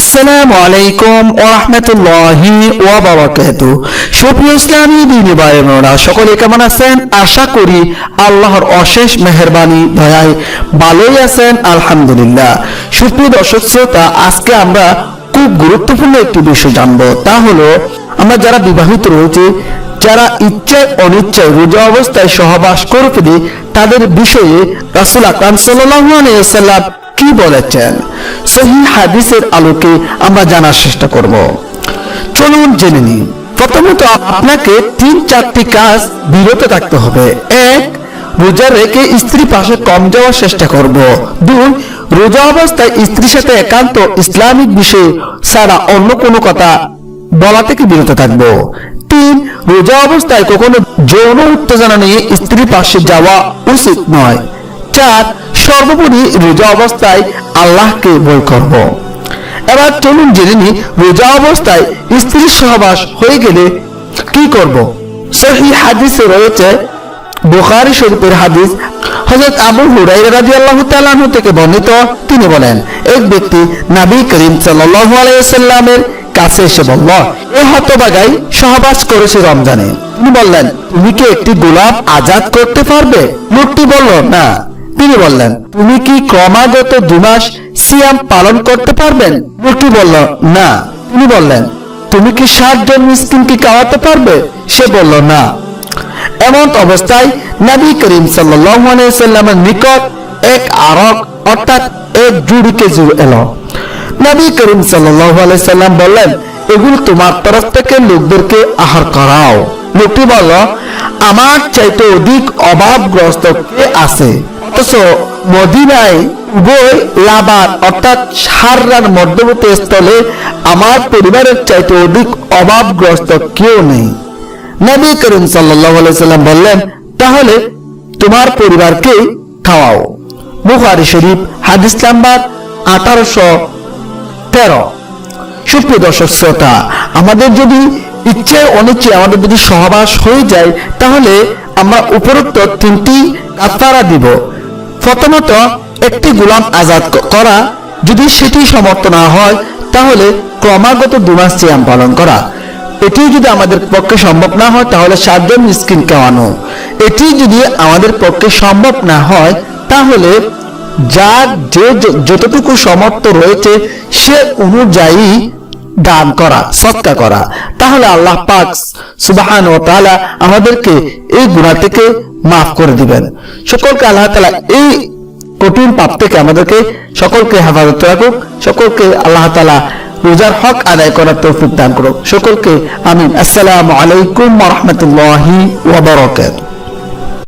আসসালামু আলাইকুম ও রহমতুল্লাহি ওয়া বারাকাতু। সুপ্রিয় ইসলামী দিনী ভাই সকলে কেমন আছেন? আশা করি আল্লাহর অশেষ মেহেরবানি দয়ায় ভালোই আছেন, আলহামদুলিল্লাহ। সুপ্রিয় দর্শক শ্রোতা, আজকে আমরা খুব গুরুত্বপূর্ণ একটি বিষয় জানব। তা হলো, আমরা যারা বিবাহিত রয়েছে, যারা ইচ্ছায় অনিচ্ছায় রোজা অবস্থায় সহবাস করে ফেলে, তাদের বিষয়ে রাসুল আকরাম সাল্লাল্লাহু আলাইহি কি বলেছেন, সহি হাদিসের আলোকে আমরা জানার চেষ্টা করব। চলুন জেনে নিই। প্রথমত আপনাকে তিন চারটি কাজ বিরত থাকতে হবে। এক, রোজা রেখে স্ত্রী পাশে কম যাওয়ার চেষ্টা করব। দুই, রোজা অবস্থায় স্ত্রীর সাথে একান্ত ইসলামিক বিষয়ে ছাড়া অন্য কোনো কথা বলা থেকে বিরত থাকব। তিন, রোজা অবস্থায় কখনো যৌন উত্তেজনা নিয়ে স্ত্রীর পাশে যাওয়া উচিত নয়। চার সর্বোপরি রোজা অবস্থায় আল্লাহকে বই করব। এবার চলুন জেনে নি রোজা অবস্থায় স্ত্রীর সহবাস হয়ে গেলে কি করব। সহি হাদিসে রয়েছে, বুখারী শরীফের হাদিস, হযরত আবু হুরায়রা রাদিয়াল্লাহু তাআলা আনহু থেকে বর্ণিত। তিনি বলেন, এক ব্যক্তি নবী করিম সাল্লাল্লাহু আলাইহি কাছে এসে বলল, এ হতবাগাই সহবাস করেছে রমজানে। তিনি বললেন, তুমি কি একটি গোলাপ আজাদ করতে পারবে? লোকটি বলল, না। তিনি বললেন, তুমি কি ক্রমাগত দু মাস সিয়াম পালন করতে পারবেন? লোকটি বলল, না। তিনি বললেন, তুমি কি ষাটজন মিসকিনকে খাওয়াতে পারবে? সে বলল, না। এমন অবস্থায় নবী করিম সাল্লামের নিকট এক আরক, অর্থাৎ এক জুড়ি খেজুর এলো। নবী করিম সাল্লাম বললেন, এগুলো তোমার তরফ থেকে লোকদেরকে আহার করাও। লোকটি বলল, আমার চাইতে অধিক অভাবগ্রস্ত কে আছে। অথচ মদিনায় উভয় লাবার অর্থাৎ সাররার মধ্যবর্তী স্থলে আমার পরিবারের চাইতে অধিক অভাবগ্রস্ত কেউ নেই। নবী করিম আলাইহি সাল্লাম বললেন, তাহলে তোমার পরিবারকে খাওয়াও। বুখারী শরীফ, হাদিস নাম্বার আঠারোশো তেরো। সুপ্রিয় দর্শক শ্রোতা, আমাদের যদি ইচ্ছে অনিচ্ছে আমাদের যদি সহবাস হয়ে যায়, তাহলে আমরা উপরোক্ত তিনটি কাফারা দিব। প্রথমত, একটি গোলাম আজাদ করা। যদি সেটি সমর্থ না হয়, তাহলে ক্রমাগত দুমাস সিয়াম পালন করা। এটি যদি আমাদের পক্ষে সম্ভব না হয়, তাহলে সাতজন মিসকিন খাওয়ানো। এটি যদি আমাদের পক্ষে সম্ভব না হয়, তাহলে যার যে যতটুকু সমর্থ রয়েছে, সে অনুযায়ী দান করা, সৎকা করা। তাহলে আল্লাহ পাক সুবাহান ও তালা আমাদেরকে এই গুনাহ থেকে মাফ করে দিবেন। সকলকে আল্লাহ তালা এই কঠিন পাপ থেকে আমাদেরকে সকলকে হেফাজত রাখুক, সকলকে আল্লাহ তালা রোজার হক আদায় করার তৌফিক দান করুক। সকলকে আমিন। আসসালামু আলাইকুম রহমতুল্লাহি রাহমাতুল্লাহি ওয়া বারাকাতুহু।